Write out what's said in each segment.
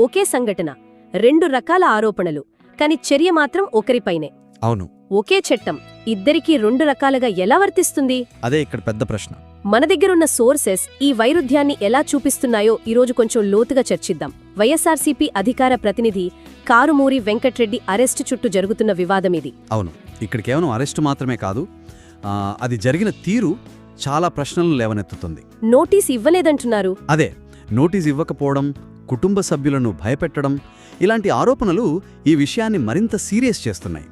ఒకే సంఘటన రెండు రకాల ఆరోపణలు కాని చర్య మాత్రం ఒకరిపైనే. అవును. ఒకే చట్టం ఇద్దరికీ రెండు రకాలుగా ఎలా వర్తిస్తుంది? అదే ఇక్కడ పెద్ద ప్రశ్న. మన దగ్గరున్న సోర్సెస్ ఈ వైరుధ్యాన్ని ఎలా చూపిస్తున్నాయో ఈరోజు కొంచెం లోతుగా చర్చిద్దాం. వైఎస్ఆర్సీపీ అధికార ప్రతినిధి కారుమూరి వెంకట్రెడ్డి అరెస్టు చుట్టూ జరుగుతున్న వివాదం ఇది. అవును. ఇక్కడ కేవలం అరెస్టు మాత్రమే కాదు అది జరిగిన తీరు చాలా ప్రశ్నలను లేవనెత్తుతుంది. నోటీస్ ఇవ్వలేదంటున్నారు. అదే నోటీస్ ఇవ్వకపోవడం కుటుంబ సభ్యులను భయపెట్టడం ఇలాంటి ఆరోపణలు ఈ విషయాన్ని మరింత సీరియస్ చేస్తున్నాయి.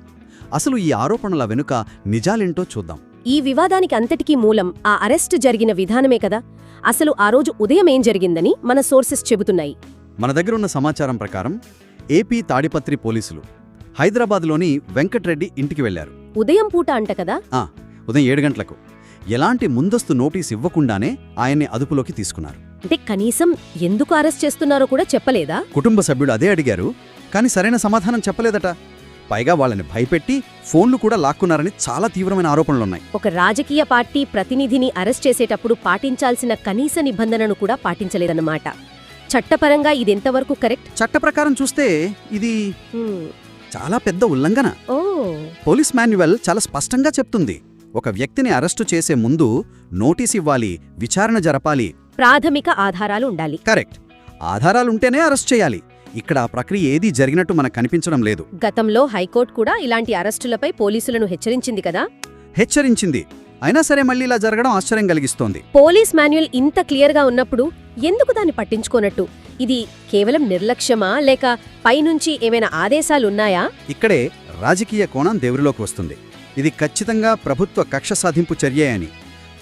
అసలు ఈ ఆరోపణల వెనుక నిజాలేంటో చూద్దాం. ఈ వివాదానికి అంతటికీ మూలం ఆ అరెస్టు జరిగిన విధానమే కదా. అసలు ఆ రోజు ఉదయం ఏం జరిగిందని మన సోర్సెస్ చెబుతున్నాయి. మన దగ్గరున్న సమాచారం ప్రకారం ఏపీ తాడిపత్రి పోలీసులు హైదరాబాద్లోని వెంకట్రెడ్డి ఇంటికి వెళ్ళారు ఉదయం పూట అంట కదా? ఉదయం ఏడు గంటలకు. ఎలాంటి ముందస్తు నోటీస్ ఇవ్వకుండానే ఆయన్ని అదుపులోకి తీసుకున్నారు. అంటే కనీసం ఎందుకు అరెస్ట్ చేస్తున్నారో కూడా చెప్పలేదా? కుటుంబ సభ్యులు అదే అడిగారు. కానీ సరైన సమాధానం చెప్పలేదట. పైగా వాళ్ళని భయపెట్టి ఫోన్లు కూడా లాక్కున్నారని చాలా తీవ్రమైన ఆరోపణలున్నాయి. ఒక రాజకీయ పార్టీ ప్రతినిధిని అరెస్ట్ చేసేటప్పుడు పాటించాల్సిన కనీస నిబంధనను కూడా పాటించలేదన్నమాట. చట్టపరంగా ఇది ఎంతవరకు కరెక్ట్? చట్ట ప్రకారం చూస్తే ఇది. చాలా పెద్ద ఉల్లంఘన. ఓ. పోలీస్ మాన్యువల్ చాలా స్పష్టంగా చెప్తుంది. ఒక వ్యక్తిని అరెస్టు చేసే ముందు నోటీస్ ఇవ్వాలి విచారణ జరపాలి ప్రాథమిక ఆధారాలు ఉండాలి. కరెక్ట్. ఆధారాలుంటేనే అరెస్ట్ చేయాలి. ఇక్కడ ఆ ప్రక్రియ ఏదీ జరిగినట్టు మనకు కనిపించడం లేదు. గతంలో హైకోర్టు కూడా ఇలాంటి అరెస్టులపై పోలీసులను హెచ్చరించింది కదా? హెచ్చరించింది. అయినా సరే మళ్ళీ ఇలా జరగడం ఆశ్చర్యం కలిగిస్తోంది. పోలీస్ మాన్యువల్ ఇంత క్లియర్గా ఉన్నప్పుడు ఎందుకు దాన్ని పట్టించుకోనట్టు? ఇది కేవలం నిర్లక్ష్యమా? లేక పైనుంచి ఏమైనా ఆదేశాలున్నాయా? ఇక్కడే రాజకీయ కోణం దేవురిలోకి వస్తుంది. ఇది ఖచ్చితంగా ప్రభుత్వ కక్ష సాధింపు చర్యే అని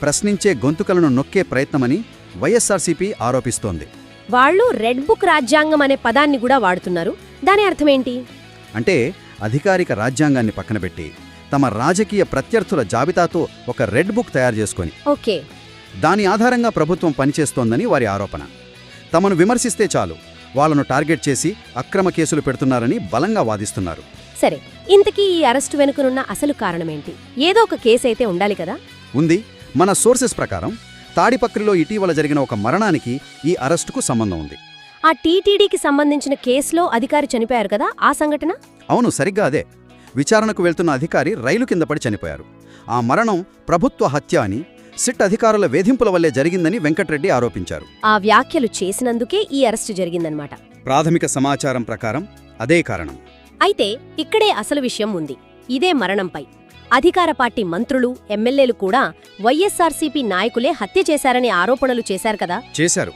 ప్రశ్నించే గొంతుకలను నొక్కే ప్రయత్నమని వైఎస్ఆర్సీపీ ఆరోపిస్తోంది. వాళ్ళు రెడ్ బుక్ రాజ్యాంగం అనే పదాన్ని కూడా వాడుతున్నారు. దాని అర్థమేంటి అంటే అధికారిక రాజ్యాంగాన్ని పక్కనబెట్టి తమ రాజకీయ ప్రత్యర్థుల జాబితాతో ఒక రెడ్ బుక్ తయారు చేసుకొని ఓకే. దాని ఆధారంగా ప్రభుత్వం పనిచేస్తోందని వారి ఆరోపణ. తమను విమర్శిస్తే చాలు వాళ్ళను టార్గెట్ చేసి అక్రమ కేసులు పెడుతున్నారని బలంగా వాదిస్తున్నారు. సరే ఇంతకీ ఈ అరెస్టు వెనుకనున్న అసలు కారణమేంటి ఏదో ఒక కేసు అయితే ఉండాలి కదా? ఉంది. మన సోర్సెస్ ప్రకారం తాడిపక్రిలో ఇటీవల జరిగిన ఒక మరణానికి ఈ అరెస్టుకు సంబంధం ఉంది. ఆ టీటీడీకి సంబంధించిన కేసులో అధికారి చనిపోయారు కదా ఆ సంఘటన? అవును సరిగ్గా అదే. విచారణకు వెళ్తున్న అధికారి రైలు కింద పడి చనిపోయారు. ఆ మరణం ప్రభుత్వ హత్య అని సిట్ అధికారుల వేధింపుల వల్లే జరిగిందని వెంకట్రెడ్డి ఆరోపించారు. ఆ వ్యాఖ్యలు చేసినందుకే ఈ అరెస్టు జరిగిందనమాట ప్రాథమిక సమాచారం ప్రకారం అదే కారణం. అయితే ఇక్కడే అసలు విషయం ఉంది. ఇదే మరణంపై. అధికార పార్టీ మంత్రులు ఎమ్మెల్యేలు కూడా వైఎస్ఆర్సీపీ నాయకులే హత్య చేశారనే ఆరోపణలు చేశారు కదా? చేశారు.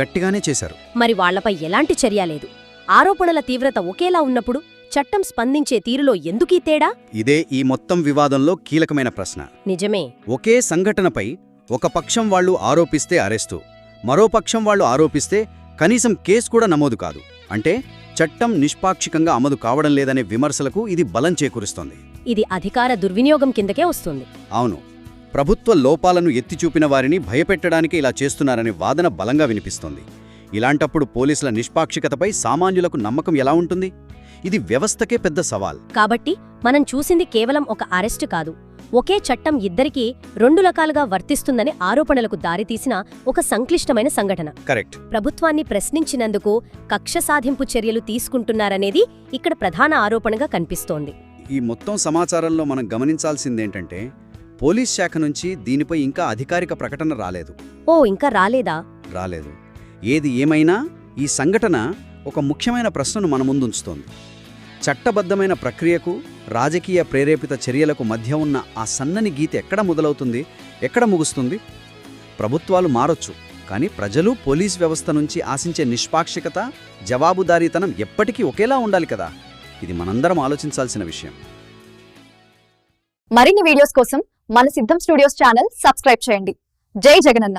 గట్టిగానే చేశారు. మరి వాళ్ళపై ఎలాంటి చర్య లేదు. ఆరోపణల తీవ్రత ఒకేలా ఉన్నప్పుడు చట్టం స్పందించే తీరులో ఎందుకీ తేడా? ఇదే ఈ మొత్తం వివాదంలో కీలకమైన ప్రశ్న. నిజమే. ఒకే సంఘటనపై ఒక పక్షం వాళ్ళు ఆరోపిస్తే అరెస్టు మరో పక్షం వాళ్ళు ఆరోపిస్తే కనీసం కేసు కూడా నమోదు కాదు. అంటే చట్టం నిష్పాక్షికంగా అమలు కావడం లేదనే విమర్శలకు ఇది బలం చేకూరుస్తోంది. ఇది అధికార దుర్వినియోగం కిందకే వస్తుంది. అవును. ప్రభుత్వ లోపాలను ఎత్తిచూపిన వారిని భయపెట్టడానికి ఇలా చేస్తున్నారనే వాదన బలంగా వినిపిస్తోంది. ఇలాంటప్పుడు పోలీసుల నిష్పాక్షికతపై సామాన్యులకు నమ్మకం ఎలా ఉంటుంది? ఇది వ్యవస్థకే పెద్ద సవాల్. కాబట్టి మనం చూసింది కేవలం ఒక అరెస్టు కాదు. ఒకే చట్టం ఇద్దరికీ రెండు రకాలుగా వర్తిస్తుందని ఆరోపణలకు దారితీసిన ఒక సంక్లిష్టమైన సంఘటన. కరెక్ట్. ప్రభుత్వాన్ని ప్రశ్నించినందుకు కక్ష సాధింపు చర్యలు తీసుకుంటున్నారనేది ఇక్కడ ప్రధాన ఆరోపణగా కనిపిస్తోంది. ఈ మొత్తం సమాచారంలో మనం గమనించాల్సిందేంటంటే పోలీస్ శాఖ నుంచి దీనిపై ఇంకా అధికారిక ప్రకటన రాలేదు. ఓ ఇంకా రాలేదా? రాలేదు. ఏది ఏమైనా ఈ సంఘటన ఒక ముఖ్యమైన ప్రశ్నను మన ముందుంచుతోంది. చట్టబద్ధమైన ప్రక్రియకు రాజకీయ ప్రేరేపిత చర్యలకు మధ్య ఉన్న ఆ సన్నని గీత ఎక్కడ మొదలవుతుంది ఎక్కడ ముగుస్తుంది? ప్రభుత్వాలు మారొచ్చు కానీ ప్రజలు పోలీస్ వ్యవస్థ నుంచి ఆశించే నిష్పాక్షికత జవాబుదారీతనం ఎప్పటికీ ఒకేలా ఉండాలి కదా. ఇది మనందరం ఆలోచించాల్సిన విషయం. మరిన్ని వీడియోస్ కోసం మన సిద్ధం స్టూడియోస్ ఛానల్ సబ్స్క్రైబ్ చేయండి. జై జగనన్న.